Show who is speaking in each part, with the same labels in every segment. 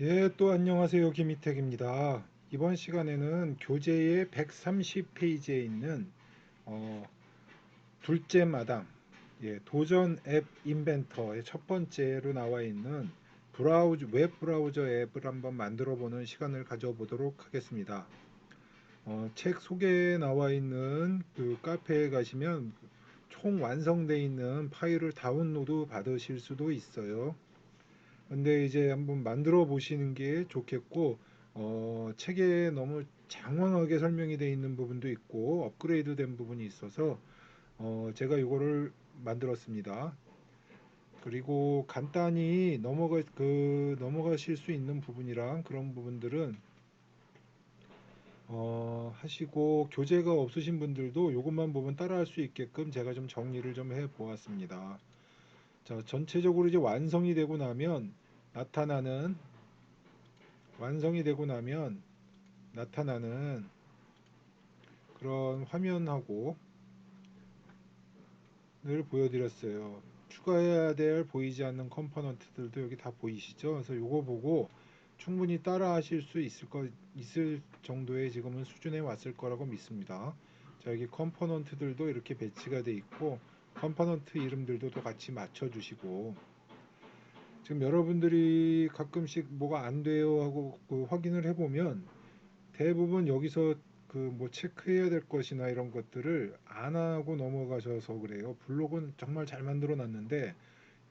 Speaker 1: 예, 또 안녕하세요. 김희택입니다. 이번 시간에는 교재의 130페이지에 있는 어, 둘째 마당, 예, 도전 앱 인벤터의 첫 번째로 나와 있는 브라우저, 웹 브라우저 앱을 한번 만들어 보는 시간을 가져보도록 하겠습니다. 어, 책 속에 나와 있는 그 카페에 가시면 총 완성되어 있는 파일을 다운로드 받으실 수도 있어요. 근데 이제 한번 만들어 보시는 게 좋겠고 어, 책에 너무 장황하게 설명이 되어 있는 부분도 있고 업그레이드 된 부분이 있어서 어, 제가 이거를 만들었습니다. 그리고 간단히 넘어가 그 넘어가실 수 있는 부분이랑 그런 부분들은 어, 하시고 교재가 없으신 분들도 이것만 보면 따라할 수 있게끔 제가 좀 정리를 좀 해 보았습니다. 자, 전체적으로 이제 완성이 되고 나면 나타나는 완성이 되고 나면 나타나는 그런 화면하고 를 보여드렸어요. 추가해야 될 보이지 않는 컴포넌트들도 여기 다 보이시죠? 그래서 요거 보고 충분히 따라 하실 수 있을 거 있을 정도의 지금은 수준에 왔을 거라고 믿습니다. 자 여기 컴포넌트들도 이렇게 배치가 돼 있고 컴포넌트 이름들도 또 같이 맞춰 주시고 지금 여러분들이 가끔씩 뭐가 안 돼요 하고 그 확인을 해보면 대부분 여기서 그 뭐 체크해야 될 것이나 이런 것들을 안 하고 넘어가셔서 그래요. 블록은 정말 잘 만들어 놨는데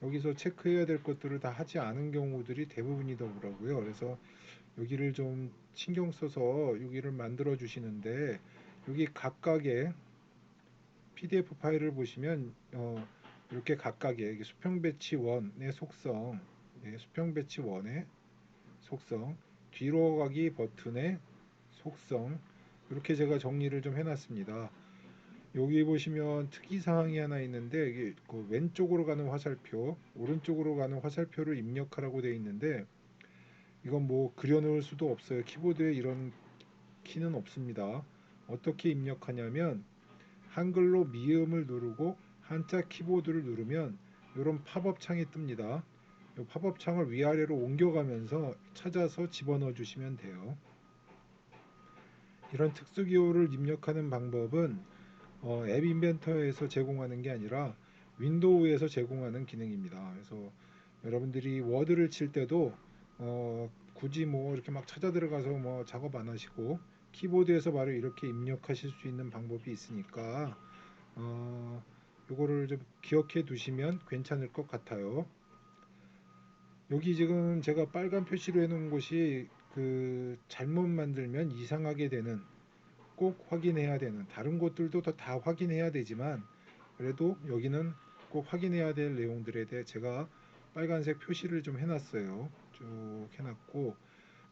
Speaker 1: 여기서 체크해야 될 것들을 다 하지 않은 경우들이 대부분이더라고요. 그래서 여기를 좀 신경 써서 여기를 만들어 주시는데 여기 각각의 PDF 파일을 보시면 어, 이렇게 각각의 수평 배치 원의 속성, 네, 수평 배치 원의 속성, 뒤로 가기 버튼의 속성 이렇게 제가 정리를 좀 해놨습니다. 여기 보시면 특이 사항이 하나 있는데 이게 그 왼쪽으로 가는 화살표, 오른쪽으로 가는 화살표를 입력하라고 되어 있는데 이건 뭐 그려놓을 수도 없어요. 키보드에 이런 키는 없습니다. 어떻게 입력하냐면 한글로 미음을 누르고 한자 키보드를 누르면 이런 팝업 창이 뜹니다. 이 팝업 창을 위아래로 옮겨가면서 찾아서 집어넣어 주시면 돼요. 이런 특수 기호를 입력하는 방법은 어, 앱 인벤터에서 제공하는 게 아니라 윈도우에서 제공하는 기능입니다. 그래서 여러분들이 워드를 칠 때도 어, 굳이 뭐 이렇게 막 찾아 들어가서 뭐 작업 안 하시고 키보드에서 바로 이렇게 입력하실 수 있는 방법이 있으니까 어, 요거를 좀 기억해 두시면 괜찮을 것 같아요. 여기 지금 제가 빨간 표시로 해놓은 곳이 그 잘못 만들면 이상하게 되는 꼭 확인해야 되는 다른 곳들도 다 확인해야 되지만 그래도 여기는 꼭 확인해야 될 내용들에 대해 제가 빨간색 표시를 좀 해놨어요. 쭉 해놨고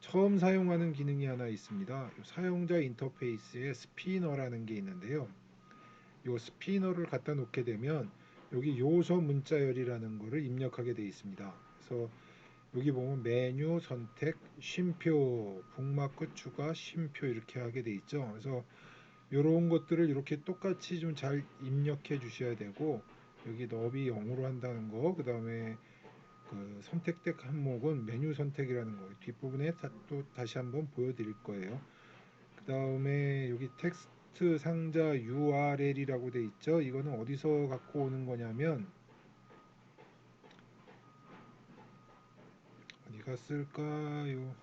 Speaker 1: 처음 사용하는 기능이 하나 있습니다. 사용자 인터페이스에 스피너라는 게 있는데요. 요 스피너를 갖다 놓게 되면 여기 요소 문자열이라는 것을 입력하게 되어 있습니다. 그래서 여기 보면 메뉴 선택 쉼표 북마크 추가 쉼표 이렇게 하게 돼 있죠. 그래서 이런 것들을 이렇게 똑같이 좀 잘 입력해 주셔야 되고 여기 너비 0으로 한다는 거, 그 다음에 그 선택된 항목은 메뉴 선택이라는 거 뒷부분에 다, 또 다시 한번 보여드릴 거예요. 그 다음에 여기 텍스트 텍스트 상자 URL이라고 돼 있죠. 이거는 어디서 갖고 오는 거냐면 어디가 쓸까요?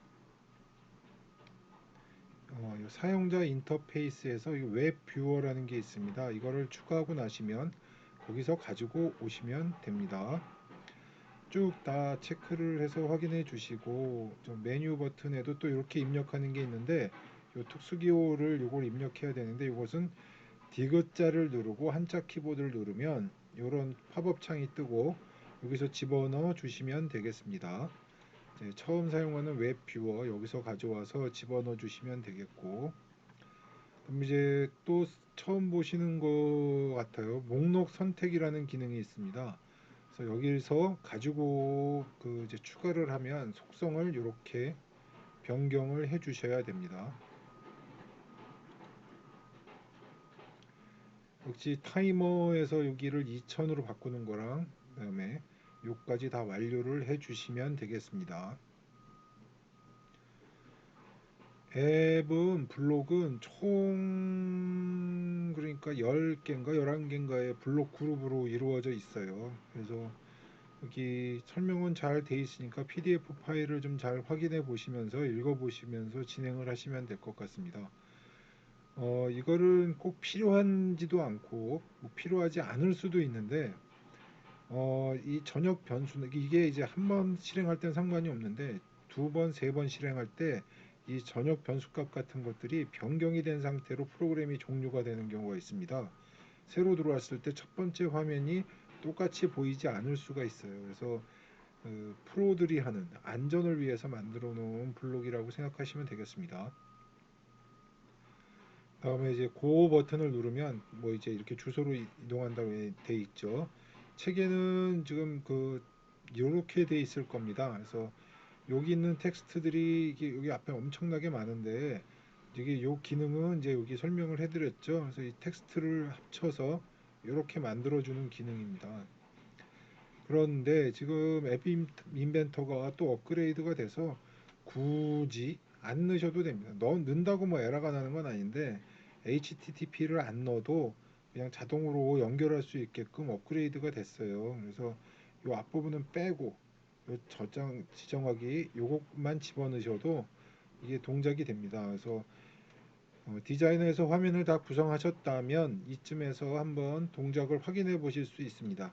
Speaker 1: 어, 사용자 인터페이스에서 웹 뷰어라는 게 있습니다. 이거를 추가하고 나시면 거기서 가지고 오시면 됩니다. 쭉 다 체크를 해서 확인해 주시고 메뉴 버튼에도 또 이렇게 입력하는 게 있는데 요 특수기호를 요걸 입력해야 되는데 이것은 디귿자를 누르고 한자 키보드를 누르면 이런 팝업 창이 뜨고 여기서 집어넣어 주시면 되겠습니다. 처음 사용하는 웹 뷰어 여기서 가져와서 집어넣어 주시면 되겠고 그럼 이제 또 처음 보시는 것 같아요. 목록 선택이라는 기능이 있습니다. 그래서 여기서 가지고 그 이제 추가를 하면 속성을 이렇게 변경을 해 주셔야 됩니다. 역시 타이머에서 여기를 2000으로 바꾸는 거랑 그 다음에 요까지 다 완료를 해 주시면 되겠습니다. 앱은 블록은 총 그러니까 10개인가 11개인가의 블록 그룹으로 이루어져 있어요. 그래서 여기 설명은 잘 돼 있으니까 PDF 파일을 좀 잘 확인해 보시면서 읽어 보시면서 진행을 하시면 될 것 같습니다. 어, 이거는 꼭 필요한지도 않고 뭐 필요하지 않을 수도 있는데 어, 이 전역 변수는 이게 이제 한 번 실행할 땐 상관이 없는데 두 번, 세 번 실행할 때 이 전역 변수값 같은 것들이 변경이 된 상태로 프로그램이 종료가 되는 경우가 있습니다. 새로 들어왔을 때 첫 번째 화면이 똑같이 보이지 않을 수가 있어요. 그래서 그 프로들이 하는 안전을 위해서 만들어 놓은 블록이라고 생각하시면 되겠습니다. 다음에 이제 고 버튼을 누르면 뭐 이제 이렇게 주소로 이동한다고 돼 있죠. 책에는 지금 그 이렇게 돼 있을 겁니다. 그래서 여기 있는 텍스트들이 이게 여기 앞에 엄청나게 많은데 이게 요 기능은 이제 여기 설명을 해드렸죠. 그래서 이 텍스트를 합쳐서 이렇게 만들어주는 기능입니다. 그런데 지금 앱 인벤터가 또 업그레이드가 돼서 굳이 안 넣으셔도 됩니다. 넣, 는다고 뭐 에러가 나는 건 아닌데 HTTP를 안 넣어도 그냥 자동으로 연결할 수 있게끔 업그레이드가 됐어요. 그래서 이 앞부분은 빼고 요 저장 지정하기 요것만 집어넣으셔도 이게 동작이 됩니다. 그래서 어, 디자이너에서 화면을 다 구성하셨다면 이쯤에서 한번 동작을 확인해 보실 수 있습니다.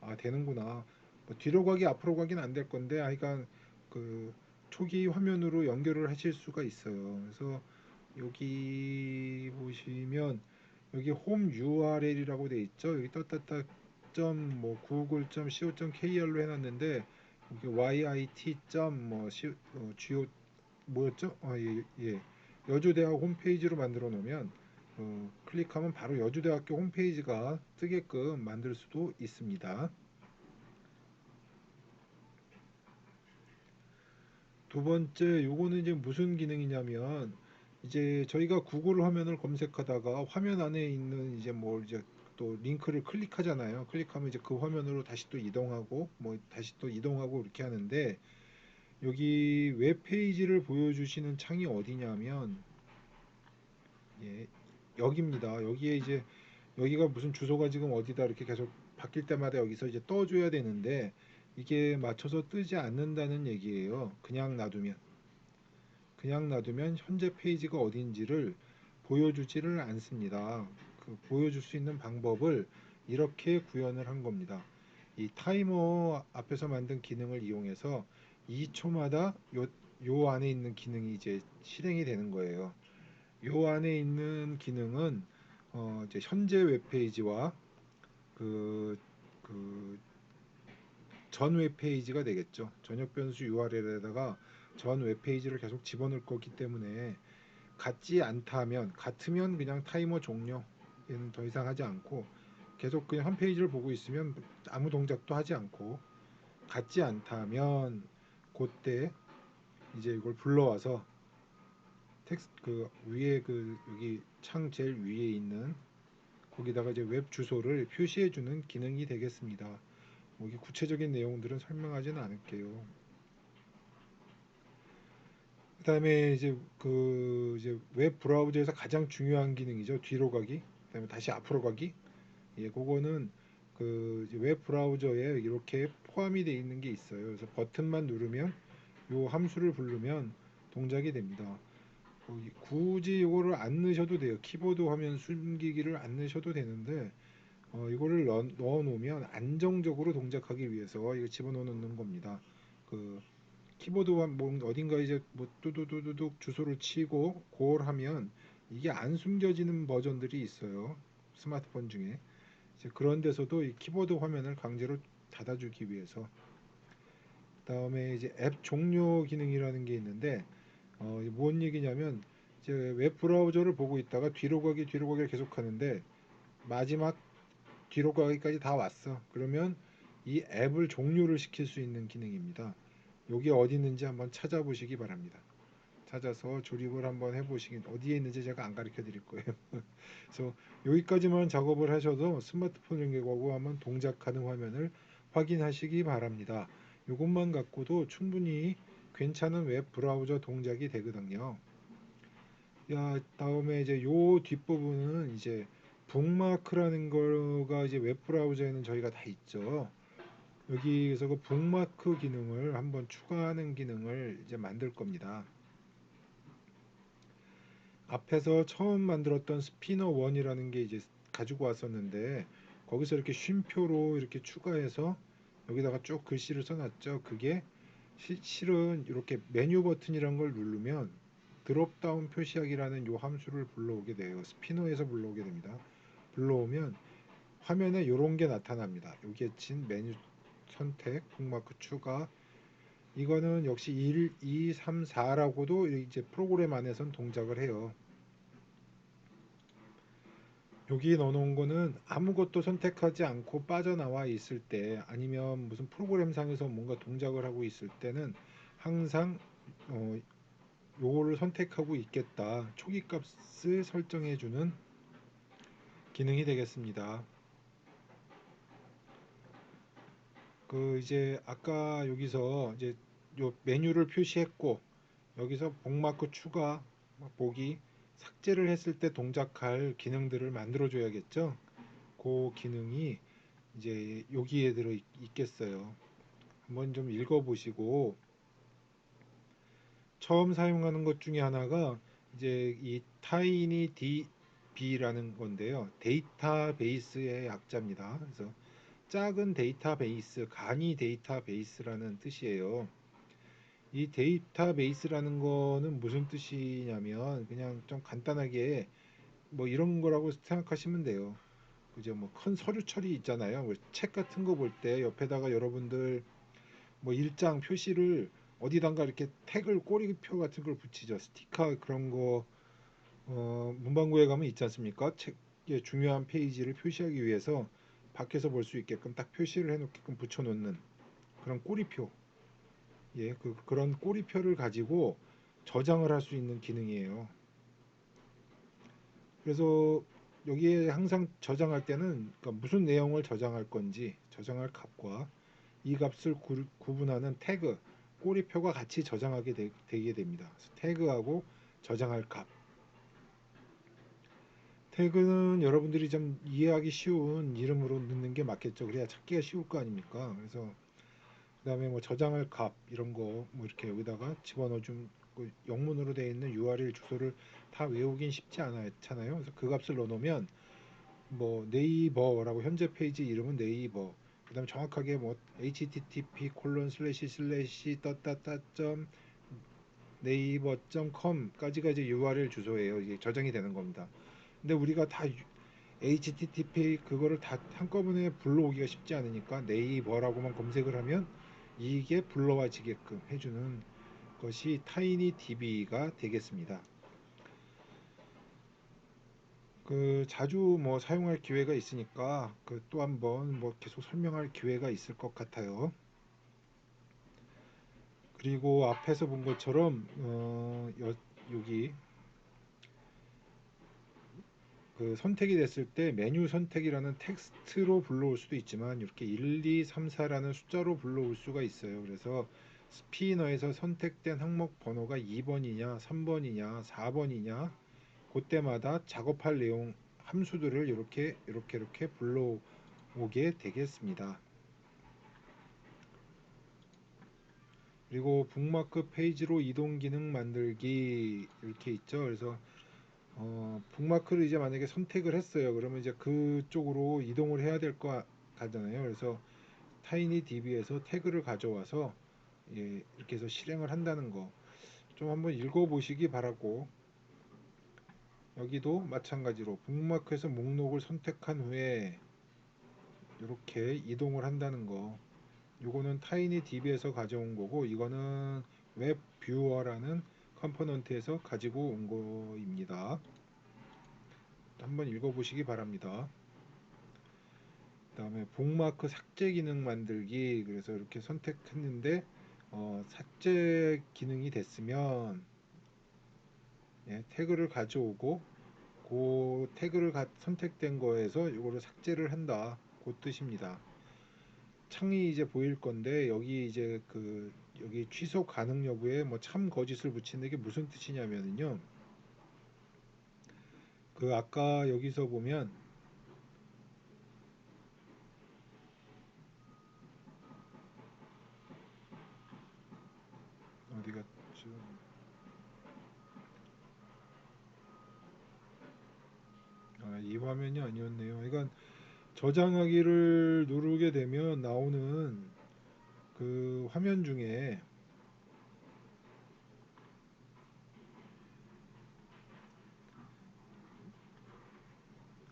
Speaker 1: 아 되는구나. 뭐 뒤로 가기 앞으로 가기는 안될 건데 하여간 그 초기 화면으로 연결을 하실 수가 있어요. 그래서 여기 보시면 여기 홈 URL이라고 돼 있죠. 여기 떴떴떴 뭐 google.co.kr로 해놨는데 여기 yit. 뭐 go 뭐였죠? 아, 예, 예. 여주대학 홈페이지로 만들어 놓으면 어, 클릭하면 바로 여주대학교 홈페이지가 뜨게끔 만들 수도 있습니다. 두 번째 요거는 이제 무슨 기능이냐면 이제 저희가 구글 화면을 검색하다가 화면 안에 있는 이제 뭐 이제 또 링크를 클릭하잖아요. 클릭하면 이제 그 화면으로 다시 또 이동하고 뭐 다시 또 이동하고 이렇게 하는데 여기 웹 페이지를 보여주시는 창이 어디냐면 예, 여기입니다. 여기에 이제 여기가 무슨 주소가 지금 어디다 이렇게 계속 바뀔 때마다 여기서 이제 떠줘야 되는데 이게 맞춰서 뜨지 않는다는 얘기예요. 그냥 놔두면 그냥 놔두면 현재 페이지가 어딘지를 보여주지를 않습니다. 그 보여줄 수 있는 방법을 이렇게 구현을 한 겁니다. 이 타이머 앞에서 만든 기능을 이용해서 2초마다 요, 요 안에 있는 기능이 이제 실행이 되는 거예요. 요 안에 있는 기능은 어 이제 현재 웹페이지와 그, 그, 전 웹페이지가 되겠죠. 전역 변수 URL에다가 전 웹페이지를 계속 집어넣을 거기 때문에 같지 않다면, 같으면 그냥 타이머 종료. 얘는 더 이상 하지 않고, 계속 그냥 한 페이지를 보고 있으면 아무 동작도 하지 않고, 같지 않다면, 그때 이제 이걸 불러와서 텍스트 그 위에 그 여기 창 제일 위에 있는 거기다가 이제 웹 주소를 표시해 주는 기능이 되겠습니다. 뭐 이게 구체적인 내용들은 설명하지는 않을게요. 그 다음에 이제 그 이제 웹 브라우저에서 가장 중요한 기능이죠. 뒤로 가기. 그 다음에 다시 앞으로 가기. 예, 그거는 그 웹 브라우저에 이렇게 포함이 되어 있는 게 있어요. 그래서 버튼만 누르면 요 함수를 부르면 동작이 됩니다. 굳이 이거를 안 넣으셔도 돼요. 키보드 화면 숨기기를 안 넣으셔도 되는데 어, 이거를 넣어, 넣어 놓으면 안정적으로 동작하기 위해서 이거 집어넣는 겁니다. 그 키보드 뭐 어딘가 이제 뭐 뚜두두두둑 주소를 치고 골 하면 이게 안 숨겨지는 버전들이 있어요. 스마트폰 중에 이제 그런 데서도 이 키보드 화면을 강제로 닫아주기 위해서 다음에 이제 앱 종료 기능이라는 게 있는데 어, 뭔 얘기냐면 이제 웹 브라우저를 보고 있다가 뒤로 가기 뒤로 가기를 계속 하는데 마지막 뒤로 가기까지 다 왔어. 그러면 이 앱을 종료를 시킬 수 있는 기능입니다. 여기 어디 있는지 한번 찾아보시기 바랍니다. 찾아서 조립을 한번 해보시긴 어디에 있는지 제가 안 가르쳐 드릴 거예요. 그래서 여기까지만 작업을 하셔도 스마트폰 연결하고 한번 동작하는 화면을 확인하시기 바랍니다. 이것만 갖고도 충분히 괜찮은 웹 브라우저 동작이 되거든요. 야, 다음에 이제 요 뒷부분은 이제 북마크라는 거가 이제 웹브라우저에는 저희가 다 있죠. 여기에서 그 북마크 기능을 한번 추가하는 기능을 이제 만들 겁니다. 앞에서 처음 만들었던 스피너 1이라는 게 이제 가지고 왔었는데 거기서 이렇게 쉼표로 이렇게 추가해서 여기다가 쭉 글씨를 써놨죠. 그게 시- 실은 이렇게 메뉴 버튼이란 걸 누르면 드롭다운 표시하기라는 요 함수를 불러오게 돼요. 스피너에서 불러오게 됩니다. 불러오면 화면에 이런 게 나타납니다. 여기에 친 메뉴 선택, 북마크 추가. 이거는 역시 1, 2, 3, 4라고도 이제 프로그램 안에선 동작을 해요. 여기 넣어놓은 거는 아무것도 선택하지 않고 빠져나와 있을 때 아니면 무슨 프로그램상에서 뭔가 동작을 하고 있을 때는 항상 어, 요거를 선택하고 있겠다 초기 값을 설정해 주는 기능이 되겠습니다. 그 이제 아까 여기서 이제 요 메뉴를 표시했고 여기서 복마크 추가 보기 삭제를 했을 때 동작할 기능들을 만들어 줘야겠죠. 그 기능이 이제 여기에 들어 있, 있겠어요. 한번 좀 읽어 보시고 처음 사용하는 것 중에 하나가 이제 이 타이니 DB라는 건데요. 데이터베이스의 약자입니다. 그래서 작은 데이터베이스, 간이 데이터베이스라는 뜻이에요. 이 데이터베이스라는 거는 무슨 뜻이냐면 그냥 좀 간단하게 뭐 이런 거라고 생각하시면 돼요. 그죠? 뭐큰 서류 처리 있잖아요. 뭐 책 같은 거 볼 때 옆에다가 여러분들 뭐 일장 표시를 어디단가 이렇게 태글 꼬리표 같은 걸 붙이죠. 스티커 그런 거 어, 문방구에 가면 있지 않습니까? 책의 중요한 페이지를 표시하기 위해서 밖에서 볼 수 있게끔 딱 표시를 해놓게끔 붙여놓는 그런 꼬리표. 예, 그 그런 꼬리표를 가지고 저장을 할 수 있는 기능이에요. 그래서 여기에 항상 저장할 때는 그러니까 무슨 내용을 저장할 건지 저장할 값과 이 값을 구, 구분하는 태그 꼬리표가 같이 저장하게 되, 게 됩니다. 태그하고 저장할 값. 태그는 여러분들이 좀 이해하기 쉬운 이름으로 넣는 게 맞겠죠. 그래야 찾기가 쉬울 거 아닙니까? 그래서 그 다음에 뭐 저장할 값 이런 거 뭐 이렇게 여기다가 집어넣어 준그 영문으로 되어 있는 URL 주소를 다 외우긴 쉽지 않잖아요. 그래서 그 값을 넣어놓으면 뭐 네이버라고 현재 페이지 이름은 네이버 그 다음에 정확하게 뭐 http 콜론 슬래시 슬래시 떴다따 점 네이버 .com까지가 이제 URL 주소예요. 이게 저장이 되는 겁니다. 근데 우리가 다 HTTP 그거를 다 한꺼번에 불러오기가 쉽지 않으니까 네이버라고만 검색을 하면 이게 불러와지게끔 해주는 것이 타이니DB가 되겠습니다. 그 자주 뭐 사용할 기회가 있으니까 그 또 한번 뭐 계속 설명할 기회가 있을 것 같아요. 그리고 앞에서 본 것처럼 어, 여, 여기 그 선택이 됐을 때 메뉴 선택이라는 텍스트로 불러올 수도 있지만 이렇게 1, 2, 3, 4라는 숫자로 불러올 수가 있어요. 그래서 스피너에서 선택된 항목 번호가 2번이냐, 3번이냐, 4번이냐 그때마다 작업할 내용 함수들을 이렇게 이렇게 이렇게 불러오게 되겠습니다. 그리고 북마크 페이지로 이동 기능 만들기 이렇게 있죠. 그래서 어, 북마크를 이제 만약에 선택을 했어요. 그러면 이제 그쪽으로 이동을 해야 될 거 같잖아요. 그래서 타이니DB에서 태그를 가져와서 예, 이렇게 해서 실행을 한다는 거 좀 한번 읽어보시기 바라고 여기도 마찬가지로 북마크에서 목록을 선택한 후에 이렇게 이동을 한다는 거 요거는 타이니DB에서 가져온 거고 이거는 웹뷰어라는 컴포넌트에서 가지고 온 거입니다. 한번 읽어보시기 바랍니다. 그 다음에 복마크 삭제 기능 만들기 그래서 이렇게 선택했는데 어, 삭제 기능이 됐으면 예, 태그를 가져오고 그 태그를 가, 선택된 거에서 이거를 삭제를 한다 그 뜻입니다. 창이 이제 보일 건데 여기 이제 그 여기 취소 가능 여부에 뭐 참 거짓을 붙이는 게 무슨 뜻이냐면요. 그 아까 여기서 보면 어디가 좀 아, 이 화면이 아니었네요. 그러니까 저장하기를 누르게 되면 나오는 그 화면 중에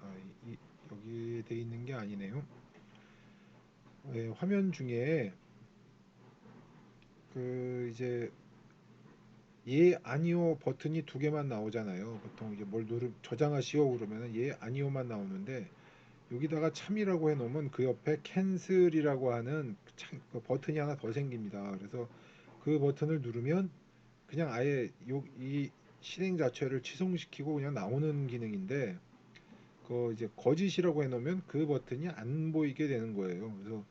Speaker 1: 아, 이, 여기 돼 있는 게 아니네요. 네, 화면 중에 그 이제 예 아니오 버튼이 두 개만 나오잖아요. 보통 이제 뭘 누르 저장하시오 그러면은 예 아니오만 나오는데 여기다가 참이라고 해놓으면 그 옆에 캔슬이라고 하는 참- 그 버튼이 하나 더 생깁니다. 그래서 그 버튼을 누르면 그냥 아예 요, 이 실행 자체를 취소시키고 그냥 나오는 기능인데 그 이제 거짓이라고 해놓으면 그 버튼이 안 보이게 되는 거예요. 그래서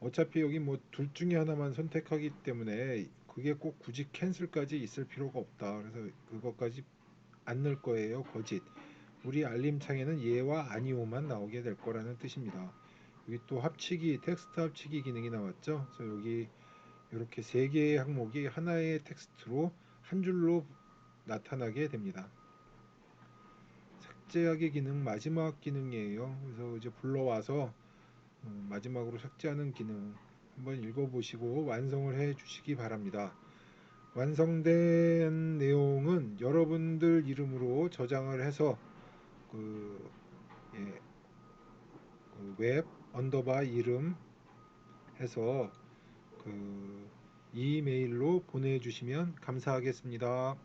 Speaker 1: 어차피 여기 뭐 둘 중에 하나만 선택하기 때문에 그게 꼭 굳이 캔슬까지 있을 필요가 없다. 그래서 그것까지 안 넣을 거예요. 거짓. 우리 알림창에는 예와 아니오만 나오게 될 거라는 뜻입니다. 여기 또 합치기 텍스트 합치기 기능이 나왔죠. 그래서 여기 이렇게 세 개의 항목이 하나의 텍스트로 한 줄로 나타나게 됩니다. 삭제하기 기능 마지막 기능이에요. 그래서 이제 불러와서 음, 마지막으로 삭제하는 기능 한번 읽어보시고 완성을 해 주시기 바랍니다. 완성된 내용은 여러분들 이름으로 저장을 해서 그, 예, 그웹 언더바 이름 해서 그 이메일로 보내주시면 감사하겠습니다.